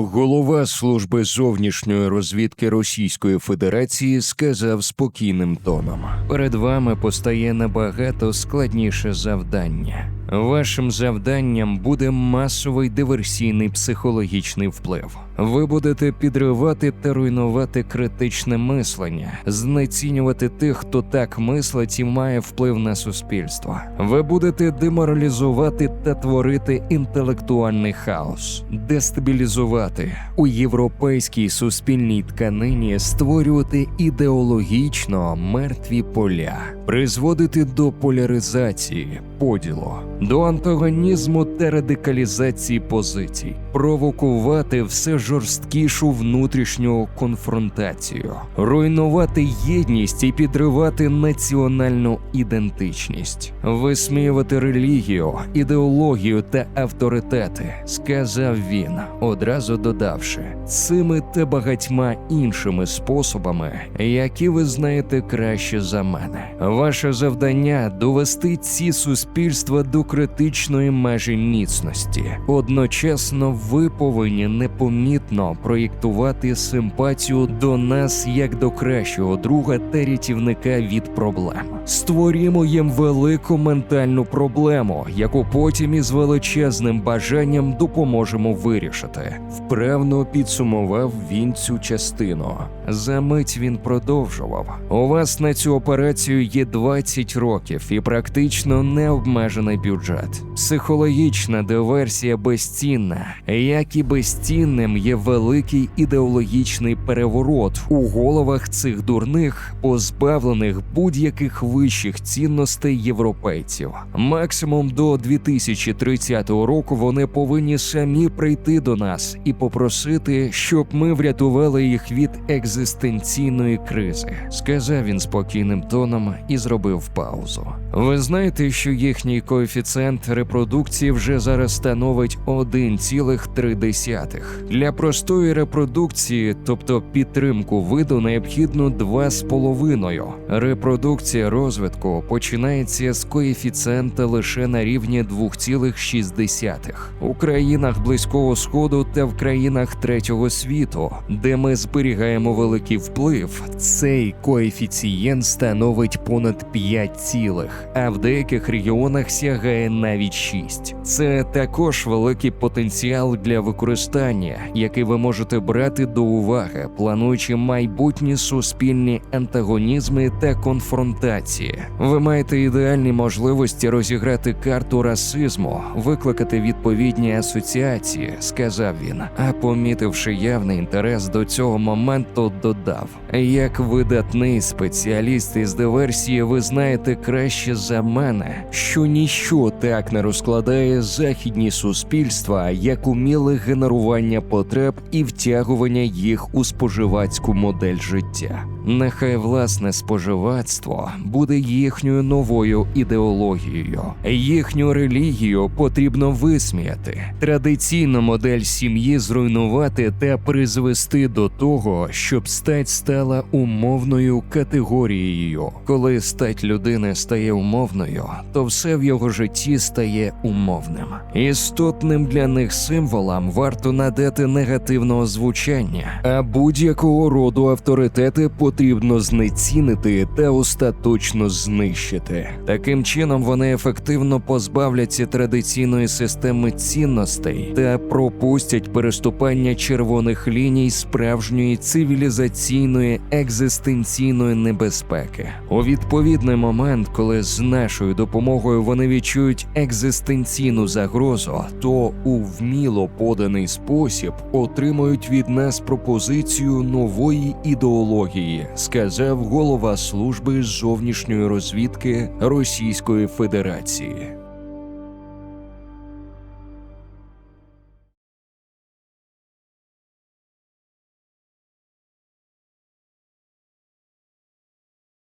Голова служби зовнішньої розвідки Російської Федерації сказав спокійним тоном: перед вами постає набагато складніше завдання. Вашим завданням буде масовий диверсійний психологічний вплив. Ви будете підривати та руйнувати критичне мислення, знецінювати тих, хто так мислить і має вплив на суспільство. Ви будете деморалізувати та творити інтелектуальний хаос, дестабілізувати у європейській суспільній тканині, створювати ідеологічно мертві поля, призводити до поляризації, поділу, до антагонізму та радикалізації позицій, провокувати все жорсткішу внутрішню конфронтацію, руйнувати єдність і підривати національну ідентичність, висміювати релігію, ідеологію та авторитети, сказав він, одразу додавши цими та багатьма іншими способами, які ви знаєте краще за мене. Ваше завдання довести ці суспільства до критичної межі міцності. Одночасно, ви повинні непомітно проєктувати симпатію до нас як до кращого друга та рятівника від проблем. Створімо їм велику ментальну проблему, яку потім із величезним бажанням допоможемо вирішити. Вправно підсумував він цю частину. За мить він продовжував: у вас на цю операцію є 20 років і практично необмежений бюджет. Психологічна диверсія безцінна, як і безцінним є великий ідеологічний переворот у головах цих дурних, позбавлених будь-яких вищих цінностей європейців. Максимум до 2030 року вони повинні самі прийти до нас і попросити, щоб ми врятували їх від екзистенційної кризи, сказав він спокійним тоном і зробив паузу. Ви знаєте, що їхній коефіцієнт репродукції вже зараз становить 1,3. Для простої репродукції, тобто підтримку виду, необхідно 2,5. Репродукція розвитку починається з коефіцієнта лише на рівні 2,6. У країнах близького сходу та в країнах третього світу, де ми зберігаємо великий вплив, цей коефіцієнт становить понад 5 цілих, а в деяких регіонах сягає навіть 6. Це також великий потенціал для використання, який ви можете брати до уваги, плануючи майбутні суспільні антагонізми та конфронтації. Ви маєте ідеальні можливості розіграти карту расизму, викликати відповідні асоціації, сказав він. А помітивши явний інтерес до цього моменту, додав: як видатний спеціаліст із диверсії, ви знаєте краще за мене, що ніщо так не розкладає західні суспільства, як уміле генерування потреб і втягування їх у споживацьку модель життя. Нехай власне споживацтво буде їхньою новою ідеологією. Їхню релігію потрібно висміяти, традиційну модель сім'ї зруйнувати та призвести до того, щоб стать стала умовною категорією. Коли стать людини стає умовною, то все в його житті стає умовним. Істотним для них символам варто надати негативного звучання, а будь-якого роду авторитети потрібно знецінити та остаточно знищити. Таким чином вони ефективно позбавляться традиційної системи цінностей та пропустять переступання червоних ліній справжньої цивілізаційної екзистенційної небезпеки. У відповідний момент, коли з нашою допомогою вони відчують екзистенційну загрозу, то у вміло поданий спосіб отримують від нас пропозицію нової ідеології, сказав голова служби зовнішньої розвідки Російської Федерації.